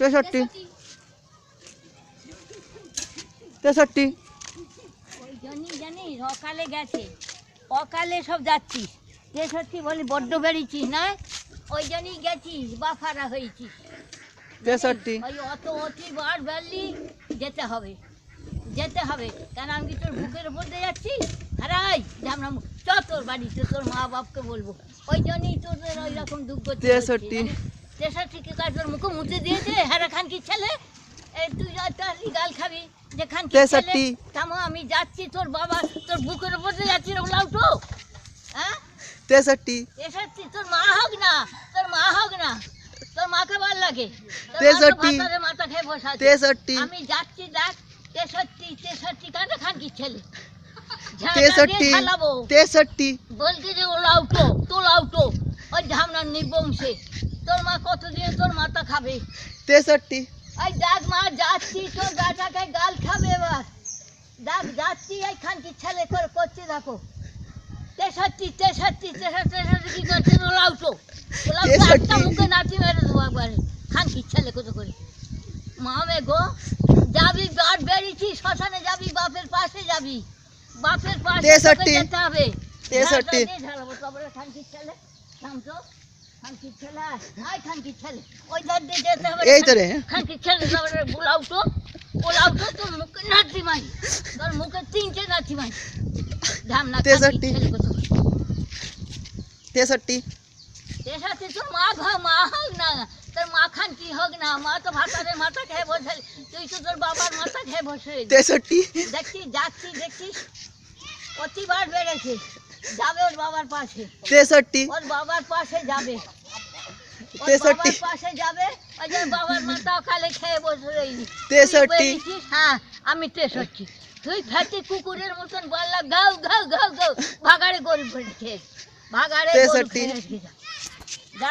তেষট্টি। তেষট্টি। জন্যই গেছে। অকালে সব যাচ্ছিস। তেষট্টি বলি বড্ড বেরিয়েছিস না? ওই জন্যই গেছিস বাফারা হয়েছিস। তেষট্টি। ওই অত অতি বার বেরলি যেতে হবে যেতে হবে। কেন আমি কি তোর বুকের উপর দিয়ে যাচ্ছি? হারাই ঝামনা চ তোর বাড়িতে তোর মা বাপকে বলব। ওই জন্যই তোদের ওই রকম দুঃখ তেষট্টি। তেষট্টি কি কাজ তোর মুখে মুছে দিয়েছে হ্যাঁ খান কি ছেলে? এই তুই গাল খাবি যে খান কি ছেলে। তামো আমি যাচ্ছি তোর বাবা তোর বুকের উপর যাচ্ছি রে লাউটো হ্যাঁ? তেষট্টি তেষট্টি তোর মা হোক না তোর মা হোক না তোর মাকে ভালো লাগে। তেষট্টি। মাথা খেয়ে বসে। তেষট্টি আমি যাচ্ছি দেখ তেষট্টি তেষট্টি কানে খান কি ছেলে? তেষট্টি। তেষট্টি বলছি যে ও লাউটো তো লাউটো ওই ঝামনার নিবংশে তোর মা কত দিয়ে তোর মাথা খাবে তেষট্টি এই দেখ মা যাচ্ছি তোর বেটাকে গাল খাবে এবার দেখ যাচ্ছি এই খানকি ছেলে করে করছি দেখো তেষট্টি তেষট্টি তেষট্টি তেষট্টি কি করছে লাউটো লাউটো। একটা মুখে নাচি মেরে দেবো একবারে খানকি ছেলে কত করে মামে গো যাবি বাট বেরিয়েছি শ্মশানে যাবি বাপের পাশে যাবি বাপের পাশে যেতে হবে তেষট্টি। ঝালাবো তারপরে খানকির ছেলে থামতো খানকির ছেলে আয় খানকির ছেলে ওই ধার দিয়ে যেতে হবে এই তো রে খানকির ছেলে তারপরে বুলাউটো বুলাউটো তোর মুখে নাচি মাই তোর মুখে তিনটে নাচি মাই ধামনা তেষট্টি। খানকির ছেলে কত তেষট্টি তেষট্টি তোর মা ঘর মা হোক না তোর মা খান কি হোক না মা তো ভাতারে মাথা খেয়ে বসে তুই তো তোর বাবার মাথা খেয়ে বসে রইলি। তেষট্টি দেখছিস যাচ্ছি দেখছিস প্রতিবার বেড়েছে যাবে ওর বাবার পাশে তেষট্টি ওর বাবার পাশে যাবে ওর তেষট্টি। বাবার পাশে যাবে ওই যে বাবার মাথা কালে খেয়ে বসে রইলি তুই তেষট্টি। বেরিয়েছিস? হ্যাঁ আমি তেষট্টি তুই ফেটে কুকুরের মতন বললা ঘাউ ঘাউ ঘাউ ঘাউ ভাগাড়ে গরিব করে খেয়ে ভাগাড়ে গরু তেষট্টি। খেয়ে যা। যা